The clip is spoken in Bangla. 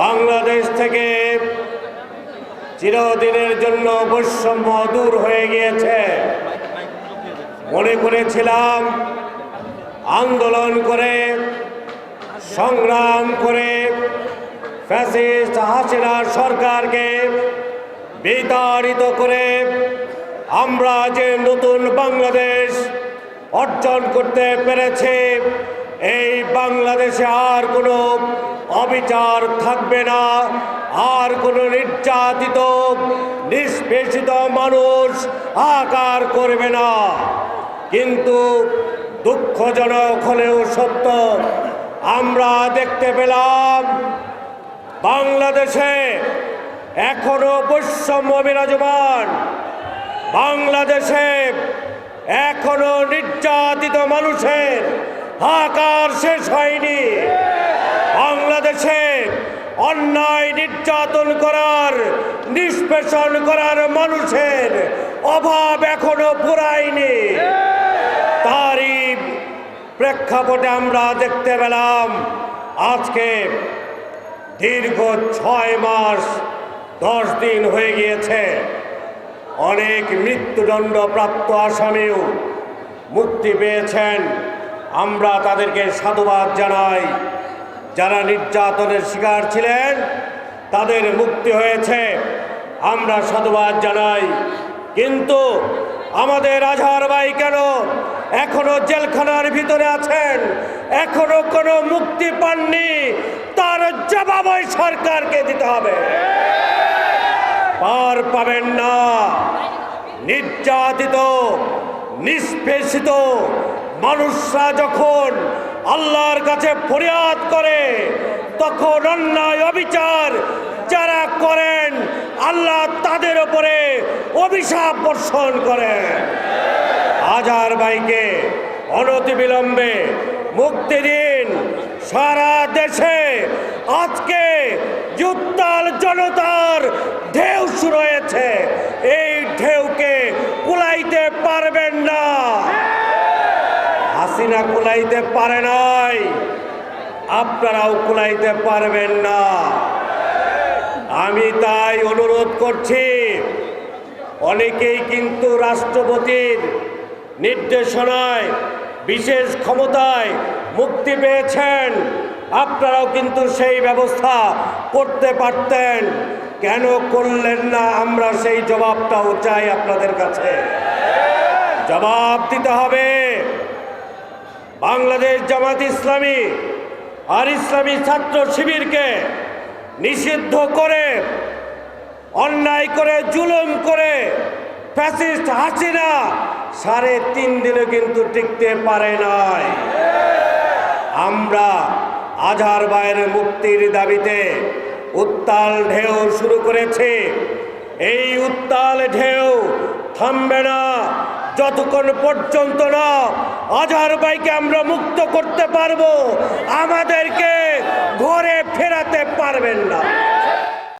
বাংলাদেশ থেকে চিরদিনের জন্য বৈষম্য দূর হয়ে গিয়েছে। মনে করেছিলাম আন্দোলন করে, সংগ্রাম করে ফ্যাসিস্ট হাসিনা সরকারকে বিতাড়িত করে আমরা যে নতুন বাংলাদেশ অর্জন করতে পেরেছি, এই বাংলাদেশে আর কোনো অবিচার থাকবে না। আর কোনো নির্যাতিত, নিষ্পেষিত মানুষ আকার করবে না। কিন্তু দুঃখজনক হলেও সত্য, আমরা দেখতে পেলাম বাংলাদেশে এখনও বৈষম্য বিরাজমান। বাংলাদেশে এখনও নির্যাতিত মানুষের হাহাকার শেষ হয়নি। বাংলাদেশে অন্যায় নির্যাতন করার, নিষ্পেষণ করার মানুষের অভাব এখনও পুরায়নি। তারই প্রেক্ষাপটে আমরা দেখতে পেলাম, আজকে দীর্ঘ ছয় মাস, দশ দিন হয়ে গিয়েছে। অনেক মৃত্যুদণ্ড প্রাপ্ত আসামিও মুক্তি পেয়েছেন। আমরা তাদেরকে সাধুবাদ জানাই। যারা নির্যাতনের শিকার ছিলেন, তাদের মুক্তি হয়েছে। আমরা সাধুবাদ জানাই। কিন্তু আমাদের আজহার ভাই কেন এখনও জেলখানার ভিতরে আছেন? এখনও কোনো মুক্তি পাননি। তার জবাব সরকারকে দিতে হবে। পার পাবেন না। নির্যাতিত, নিষ্পেষিত মানুষরা যখন আল্লাহর কাছে ফরিয়াদ করে, তখন অন্যায় অবিচার যারা করেন, আল্লাহ তাদের ওপরে অভিশাপ বর্ষণ করেন। হাজার ভাইকে অনতিবিলম্বে মুক্তি দিন সারা দেশে। আজকে যুক্তাল জনতার ঢেউ শুরু হয়েছে এই ঢেউকে কুলাইতে পারবেন না হাসিনা কুলাইতে পারে নাই। আপনারাও কুলাইতে পারবেন না। আমি তাই অনুরোধ করছি, অনেকেই কিন্তু রাষ্ট্রপতির নির্দেশনায়, বিশেষ ক্ষমতায় মুক্তি পেয়েছেন। আপনারাও কিন্তু সেই ব্যবস্থা করতে পারতেন। কেন করলেন না? আমরা সেই জবাবটাও চাই আপনাদের কাছে। জবাব দিতে হবে। বাংলাদেশ জামাত ইসলামী আর ইসলামী ছাত্র শিবিরকে নিষিদ্ধ করে, অন্যায় করে, জুলুম করে ফ্যাসিস্ট হাসিনা সাড়ে তিন দিনে কিন্তু টিকতে পারে নাই। আমরা আজহার বাইয়ের মুক্তির দাবিতে উত্তাল ঢেউ শুরু করেছে। এই উত্তাল ঢেউ থামবে না যতক্ষণ পর্যন্ত না আজহার ভাইকে আমরা মুক্ত করতে পারব আমাদেরকে ঘরে ফেরাতে পারবেন না।